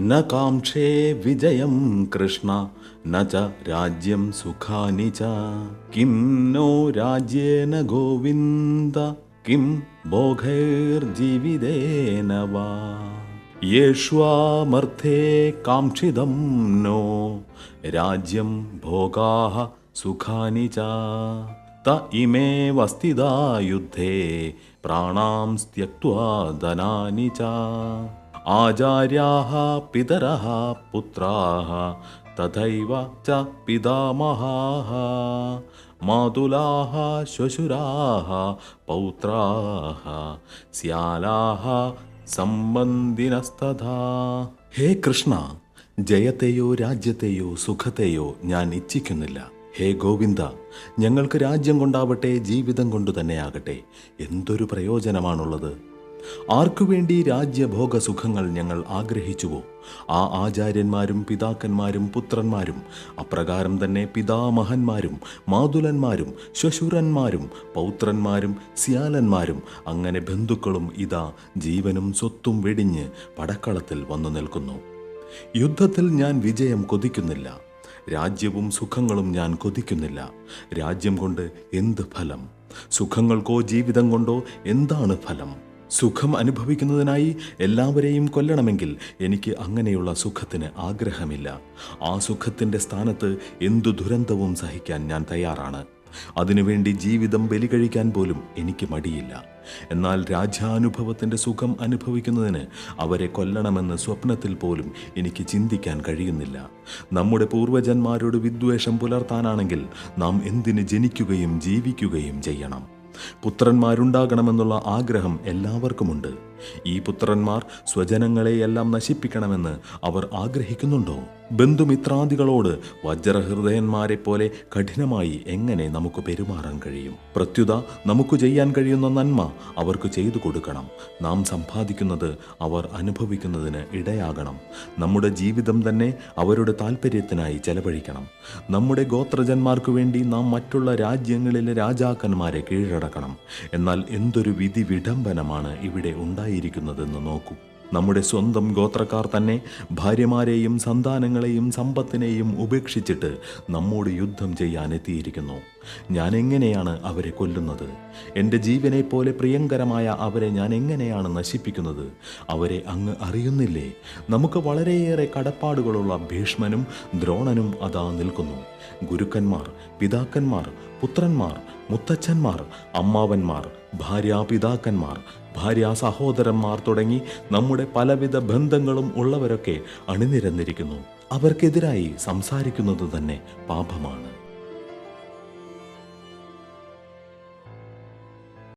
ന കാംക്ഷേ വിജയം കൃഷ്ണ ന ച രാജ്യം സുഖാനി ച കിം നോ രാജ്യേന ഗോവിന്ദ കിം ഭോഗൈർജീവിതേന വാ യേഷ്വാമർത്ഥേ കാംക്ഷിതം നോ രാജ്യം ഭോഗാः സുഖാനി ച त इमेव स्थिता युद्धे प्राणां त्यक्त्वा धनानि च ആചാര്യാഹ പിതരഹ പുത്രാഹ തഥൈവ ച പിതാമഹാഹ മാതുലാഹ ശ്വശുരാഹ പൗത്രാഹ സ്യാലാഹ സംബന്ധിനസ്തഥാ. ഹേ കൃഷ്ണ ജയത്തെയോ രാജ്യത്തെയോ സുഖത്തെയോ ഞാൻ ഇച്ഛിക്കുന്നില്ല. ഹേ ഗോവിന്ദ ഞങ്ങൾക്ക് രാജ്യം കൊണ്ടാവട്ടെ ജീവിതം കൊണ്ടു തന്നെയാകട്ടെ. എന്തൊരു പ്രയോജനമാണുള്ളത്. ആർക്കു വേണ്ടി രാജ്യഭോഗ സുഖങ്ങൾ ഞങ്ങൾ ആഗ്രഹിച്ചുവോ? ആ ആചാര്യന്മാരും പിതാക്കന്മാരും പുത്രന്മാരും അപ്രകാരം തന്നെ പിതാമഹന്മാരും മാതുലന്മാരും ശ്വശുരന്മാരും പൗത്രന്മാരും സിയാലന്മാരും അങ്ങനെ ബന്ധുക്കളും ഇതാ ജീവനും സ്വത്തും വെടിഞ്ഞ് പടക്കളത്തിൽ വന്നു നിൽക്കുന്നു. യുദ്ധത്തിൽ ഞാൻ വിജയം കൊതിക്കുന്നില്ല. രാജ്യവും സുഖങ്ങളും ഞാൻ കൊതിക്കുന്നില്ല. രാജ്യം കൊണ്ട് എന്ത് ഫലം? സുഖങ്ങൾക്കോ ജീവിതം കൊണ്ടോ എന്താണ് ഫലം? സുഖം അനുഭവിക്കുന്നതിനായി എല്ലാവരെയും കൊല്ലണമെങ്കിൽ എനിക്ക് അങ്ങനെയുള്ള സുഖത്തിന് ആഗ്രഹമില്ല. ആ സുഖത്തിന്റെ സ്ഥാനത്ത് എന്തു ദുരന്തവും സഹിക്കാൻ ഞാൻ തയ്യാറാണ്. അതിനുവേണ്ടി ജീവിതം ബലികഴിക്കാൻ പോലും എനിക്ക് മടിയില്ല. എന്നാൽ രാജ്യാനുഭവത്തിന്റെ സുഖം അനുഭവിക്കുന്നതിന് അവരെ കൊല്ലണമെന്ന് സ്വപ്നത്തിൽ പോലും എനിക്ക് ചിന്തിക്കാൻ കഴിയുന്നില്ല. നമ്മുടെ പൂർവജന്മാരോട് വിദ്വേഷം പുലർത്താനാണെങ്കിൽ നാം എന്തിന് ജനിക്കുകയും ജീവിക്കുകയും ചെയ്യണം? പുത്രന്മാരുണ്ടാകണമെന്നുള്ള ആഗ്രഹം എല്ലാവർക്കുമുണ്ട്. ഈ പുത്രന്മാർ സ്വജനങ്ങളെയെല്ലാം നശിപ്പിക്കണമെന്ന് അവർ ആഗ്രഹിക്കുന്നുണ്ടോ? ബന്ധുമിത്രാദികളോട് വജ്രഹൃദയന്മാരെ പോലെ കഠിനമായി എങ്ങനെ നമുക്ക് പെരുമാറാൻ കഴിയും? പ്രത്യുത നമുക്ക് ചെയ്യാൻ കഴിയുന്ന നന്മ അവർക്ക് ചെയ്തു കൊടുക്കണം. നാം സമ്പാദിക്കുന്നത് അവർ അനുഭവിക്കുന്നതിന് ഇടയാകണം. നമ്മുടെ ജീവിതം തന്നെ അവരുടെ താല്പര്യത്തിനായി ചെലവഴിക്കണം. നമ്മുടെ ഗോത്രജന്മാർക്ക് വേണ്ടി നാം മറ്റുള്ള രാജ്യങ്ങളിലെ രാജാക്കന്മാരെ കീഴടക്കണം. എന്നാൽ എന്തൊരു വിധി വിഡംബനമാണ് ഇവിടെ ഉണ്ടായിരിക്കുന്നതെന്ന് നോക്കൂ. നമ്മുടെ സ്വന്തം ഗോത്രക്കാർ തന്നെ ഭാര്യമാരെയും സന്താനങ്ങളെയും സമ്പത്തിനെയും ഉപേക്ഷിച്ചിട്ട് നമ്മോട് യുദ്ധം ചെയ്യാൻ എത്തിയിരിക്കുന്നു. ഞാൻ എങ്ങനെയാണ് അവരെ കൊല്ലുന്നത്? എന്റെ ജീവനെ പോലെ പ്രിയങ്കരമായ അവരെ ഞാൻ എങ്ങനെയാണ് നശിപ്പിക്കുന്നത്? അവരെ അങ്ങ് അറിയുന്നില്ലേ? നമുക്ക് വളരെയേറെ കടപ്പാടുകളുള്ള ഭീഷ്മനും ദ്രോണനും അതാ നിൽക്കുന്നു. ഗുരുക്കന്മാർ പിതാക്കന്മാർ പുത്രന്മാർ മുത്തച്ഛന്മാർ അമ്മാവന്മാർ ഭാര്യാപിതാക്കന്മാർ ഭാര്യ സഹോദരന്മാർ തുടങ്ങി നമ്മുടെ പലവിധ ബന്ധങ്ങളും ഉള്ളവരൊക്കെ അണിനിരന്നിരിക്കുന്നു. അവർക്കെതിരായി സംസാരിക്കുന്നത് തന്നെ പാപമാണ്.